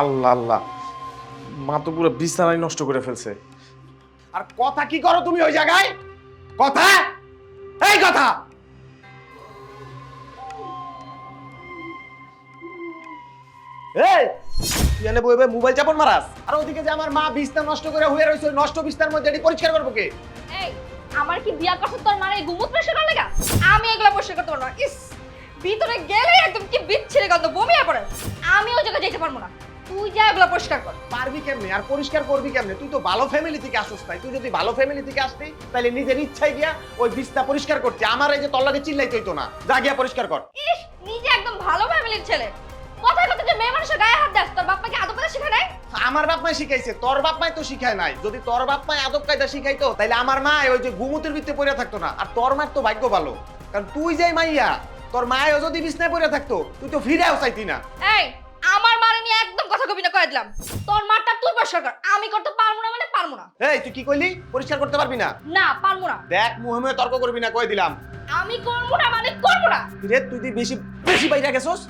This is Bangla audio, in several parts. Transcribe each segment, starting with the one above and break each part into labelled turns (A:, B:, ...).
A: আল্লাহ আল্লাহ। মা তো পুরো বিছানায় নষ্ট করে ফেলছে। আর কথা কি করো তুমি ওই জায়গায়? কথা? এই কথা! এই! তুই বই বই মোবাইল চাপন মারাস। আর ওদিকে যে আমার মা বিছনা নষ্ট করে হয়ে রয়েছে নষ্ট বিছনার মধ্যে এটি পরিষ্কার করব কে?
B: এই আমার কি বিয়া করছ তোর মানে গুমুত পরিষ্কার করার লাগা? আমি এগুলো পরিষ্কার করতে পারব না। ইস ভিতরে গেলে একদম কি বিচ্ছিরি গন্ধ বমি পড়ে। আমি ওই জায়গায় যেতে পারব না। তুই যা এগুলো পরিষ্কার কর।
A: পারবি কেমনে? আর পরিষ্কার করবি কেমনে? তুই তো ভালো ফ্যামিলি থেকে আসছিস তাই। তুই যদি ভালো ফ্যামিলি থেকে আসতি তাহলে নিজের ইচ্ছায় গিয়া ওই বিছনা পরিষ্কার করতে। আমার এই যে তল্লাকে চিল্লাইতে হইতো না। যা গিয়া পরিষ্কার কর।
B: ইস নিজে একদম ভালো ফ্যামিলির ছেলে। কথায় কথা যে মেয়ে মানুষের গায়ে হাত দাস তোর বাপ্পাকে আদব করে শিখে নাই?
A: আমার বাপ মাই শিখাইছে তোর বাপ মাই তো শিখায় নাই। যদি তোর বাপ মাই আদব কায়দা শিখাইতো তাহলে আমার মা ওই যে গুমুতের ভিতরে পড়ে থাকতো না। আর তোর মার তো ভাগ্য ভালো। কারণ তুই যে মাইয়া তোর মায়ও যদি বিছনায় পড়ে থাকতো তুই তো ফিরেও চাইতি না।
B: এই একদম কথা কবি না কয়ে দিলাম। তোর মারটা তুই পরিষ্কার কর আমি করতে পারব না মানে পারব না।
A: এই তুই কি কইলি? পরিষ্কার করতে পারবি না?
B: না পারব না।
A: দেখ মুহে মুহে তর্ক করবি না কই দিলাম।
B: আমি করব না মানে করব না।
A: রে তুই তুই বেশি বেশি বাইরে গেছস?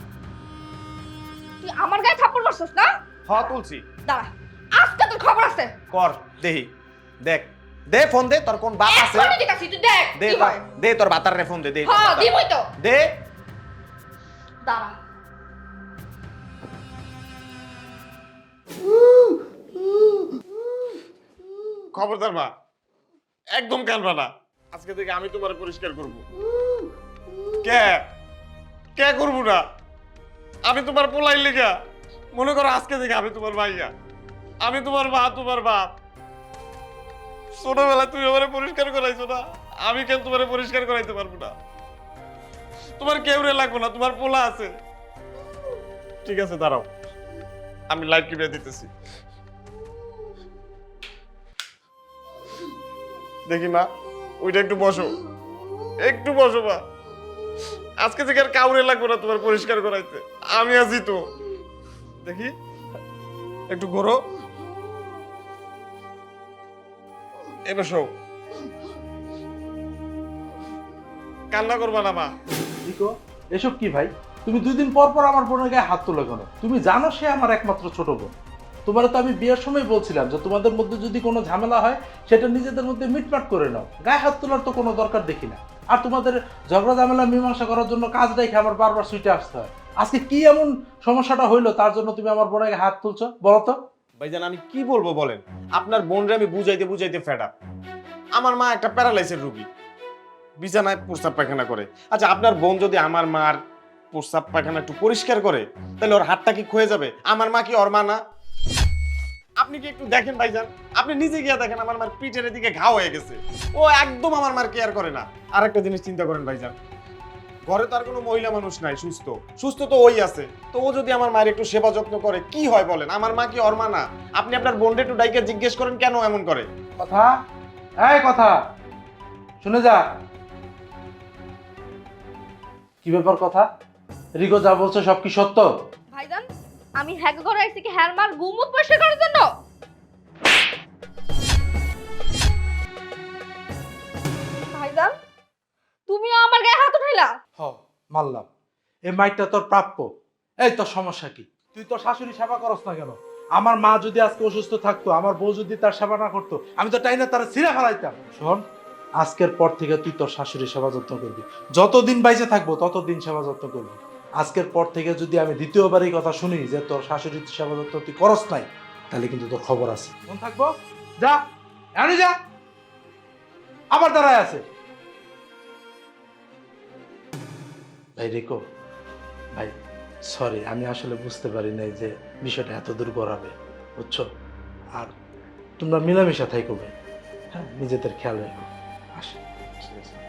B: তুই আমার গায়ে থাপ্পড় মারছিস না?
A: হ তুলছি।
B: দাঁড়া আজকে তোর খবর আছে।
A: কর দেহি দেখ দে ফোন দে তোর কোন বাপ আছে?
B: এখনই দিতাছি তুই দেখ
A: দে তোর দে তোর বাতার রে ফোন দে দে
B: হ্যাঁ দিবই তো।
A: দে।
B: দাঁড়া।
A: খবরদার মা। একদম কানবা না। আজকে থেকে আমি তোমার পরিষ্কার করব। কে? কে করব না? আমি তোমার পোলাই লেগা। মনে করো আজকে থেকে আমি তোমার ভাইয়া। আমি তোমার মা, তোমার বাপ। ছোটবেলায় তুমি আমার পরিষ্কার করাইছো না। আমি কেন তোমার পরিষ্কার করাইতে পারব না? তোমার কেউ রে লাগবো না, তোমার পোলা আছে। ঠিক আছে, দাঁড়াও। আমি লাইট কিনে দিতেছি। দেখি মা, ওইটা একটু বসো। একটু বসো মা। আজকে থেকে আর কাউরে লাগবে না তোমার পরিষ্কার করাইতে। আমি আছি তো। দেখি, একটু ঘোরো। এবার শো কান্না করবা না মা।
C: এসব কি ভাই? তুমি দুই দিন পর পর আমার বোনের গায়ে হাত তোলা কেন? তুমি জানো সে আমার একমাত্র ছোট বোন। তোমার তো আমি বিয়ের সময় বলছিলাম যে তোমাদের মধ্যে যদি কোনো ঝামেলা হয়, সেটা নিজেদের মধ্যে মিটমাট করে নাও। গায়ে হাত তোলার তো কোনো দরকার দেখি না। আর তোমাদের ঝগড়া, ঝামেলা, মীমাংসা করার জন্য কাজ রেখে আমার বারবার সুইটে আসতে হয়। আজকে কি এমন সমস্যাটা হইল তার জন্য তুমি আমার বোনের হাত তুলছো? বলো তো।
A: ভাইজান, আমি কি বলব বলেন? আপনার বোনরে আমি বুঝাইতে বুঝাইতে ফেড আমার মা একটা প্যারালাইসের রোগী। বিছানায় প্রস্রাব পায়খানা করে। আচ্ছা আপনার বোন যদি আমার মার প্রস্রাব পায়খানা একটু পরিষ্কার করে, তাহলে ওর হাতটা কি ক্ষয়ে যাবে? আমার মা কি ওর মা না? আপনি কি একটু দেখেন ভাইজান? আপনি নিজে গিয়ে দেখেন আমার মার পিঠের দিকে ঘা হয়ে গেছে। ও একদম আমার মার কেয়ার করে না। আর একটা জিনিস চিন্তা করেন ভাইজান। ঘরে তো আর কোনো মহিলা মানুষ নাই সুস্থ। সুস্থ তো ওই আছে। তো ও যদি আমার মায়ের একটু সেবা যত্ন করে কি হয় বলেন? আমার মা কি ওর মা না? আপনি আপনার বোনকে একটু ডাইকে জিজ্ঞেস করেন কেন এমন করে?
C: কথা? এই কথা! শুনে যা। কি ব্যাপার কথা? রিগো যা বলছে সব কি সত্য?
B: ভাইজান আমি হ্যাক করে আইছি কি হ্যার মার গুমুত পরিষ্কার করার জন্য?
C: হ মানলাম এই মাইকটা তোর প্রাপ্য। এই তোর সমস্যা কি? তুই তোর শাশুড়ি সেবা করস না কেন? আমার মা যদি আজকে অসুস্থ থাকতো, আমার বউ যদি তার সেবা না করতো, আমি তো টাইনা তারা ছিঁড়ে ফেলাইতাম। শোন, আজকের পর থেকে তুই তোর শাশুড়ির সেবা যত্ন করবি। যতদিন বাইচে থাকব, ততদিন সেবা যত্ন করবি। আজকের পর থেকে যদি আমি দ্বিতীয়বার এই কথা শুনি যে তোর শাশুড়ির সেবা যত্ন তুই করস নাই, তাহলে কিন্তু তোর খবর আছে। মন থাকব? যা, এখনই যা। আবার দাঁড়ায় আছে। ভাই, রেকো। ভাই সরি আমি আসলে বুঝতে পারি নাই যে বিষয়টা এত দূর গড়াবে, বুঝছ? আর তোমরা মিলামেশা থাকবে হ্যাঁ নিজেদের খেয়াল রেখো। আসে,
A: ঠিক আছে।